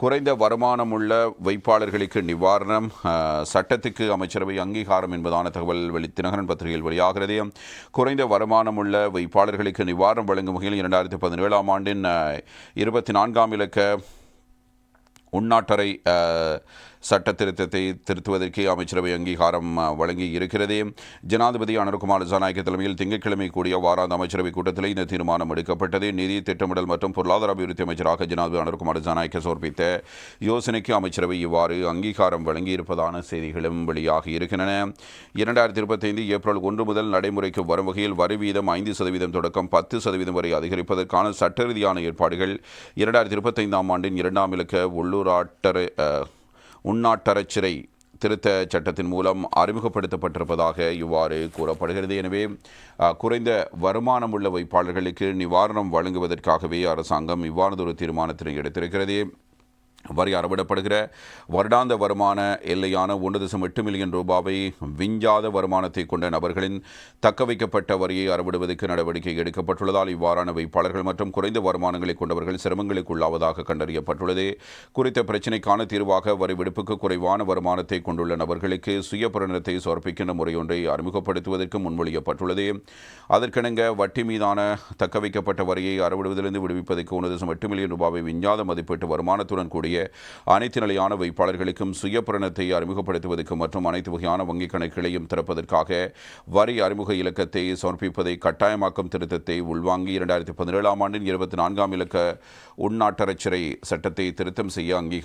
குறைந்த வருமானம் உள்ள வைப்பாளர்களுக்கு நிவாரணம் சட்டத்துக்கு அமைச்சரவை அங்கீகாரம் என்பதான தகவல் வெளி தினகரன் பத்திரிகையில் வெளியாகிறது. குறைந்த வருமானம் உள்ள வைப்பாளர்களுக்கு நிவாரணம் வழங்கும் வகையில் இரண்டாயிரத்தி பதினேழாம் ஆண்டின் இருபத்தி நான்காம் இலக்க உள்நாட்டரை சட்ட திருத்தத்தை திருத்துவதற்கு அமைச்சரவை அங்கீகாரம் வழங்கி இருக்கிறது. ஜனாதிபதி அனுர்குமார் ஜனநாயக தலைமையில் திங்கட்கிழமை கூடிய வாராந்த அமைச்சரவை கூட்டத்தில் இந்த தீர்மானம் எடுக்கப்பட்டது. நிதி திட்டமிடல் மற்றும் பொருளாதார அபிவிருத்தி அமைச்சராக ஜனாதிபதி அனுர்குமார் ஜனநாயக சோர்ப்பித்த யோசனைக்கு அமைச்சரவை இவ்வாறு அங்கீகாரம் வழங்கியிருப்பதான செய்திகளும் வெளியாகி இருக்கின்றன. இரண்டாயிரத்தி இருபத்தைந்து ஏப்ரல் ஒன்று முதல் நடைமுறைக்கு வரும் வகையில் வரி வீதம் ஐந்து சதவீதம் தொடக்கம் பத்து சதவீதம் வரை அதிகரிப்பதற்கான சட்ட ரீதியான ஏற்பாடுகள் இரண்டாயிரத்தி இருபத்தைந்தாம் ஆண்டின் இரண்டாம் இலக்க உள்ளூராட்டரை உள்நாட்டரச்சிறை திருத்த சட்டத்தின் மூலம் அறிமுகப்படுத்தப்பட்டிருப்பதாக இவ்வாறு கூறப்படுகிறது. எனவே குறைந்த வருமானம் உள்ள வைப்பாளர்களுக்கு நிவாரணம் வழங்குவதற்காகவே அரசாங்கம் இவ்வாறதொரு தீர்மானத்தினை எடுத்திருக்கிறது. வரி அறவிடப்படுகிற வருடாந்த வருமான எல்லையான ஒன்று தசம் எட்டு மில்லியன் ரூபாவை விஞ்சாத வருமானத்தை கொண்ட நபர்களின் தக்க வைக்கப்பட்ட வரியை அறவிடுவதற்கு நடவடிக்கை எடுக்கப்பட்டுள்ளதால் இவ்வாறான வைப்பாளர்கள் மற்றும் குறைந்த வருமானங்களை கொண்டவர்கள் சிரமங்களுக்கு உள்ளாவதாக கண்டறியப்பட்டுள்ளது. குறித்த பிரச்சினைக்கான தீர்வாக வரி விடுப்புக்கு குறைவான வருமானத்தை கொண்டுள்ள நபர்களுக்கு சுய புலனத்தை சமர்ப்பிக்கின்ற முறையொன்றை அறிமுகப்படுத்துவதற்கு முன்மொழியப்பட்டுள்ளது. அதற்கிணங்க வட்டி மீதான தக்க வைக்கப்பட்ட வரியை அறவிடுவதிலிருந்து விடுவிப்பதற்கு ஒன்று தசம் எட்டு மில்லியன் ரூபாவை விஞ்ஞாத மதிப்பீட்டு வருமானத்துடன் கூடிய அனைத்து நிலையான வைப்பாளர்களுக்கும் சுயபுரணத்தை அறிமுகப்படுத்துவதற்கு மற்றும் அனைத்து வகையான வங்கிக் கணக்குகளையும் திறப்பதற்காக வரி அறிமுக இலக்கத்தை சமர்ப்பிப்பதை கட்டாயமாக்கும் திருத்தத்தை உள்வாங்கி இரண்டாயிரத்தி பதினேழாம் ஆண்டின் இருபத்தி நான்காம் இலக்க உள்நாட்டரச்சிறை சட்டத்தை திருத்தம் செய்ய அங்கீகாரம்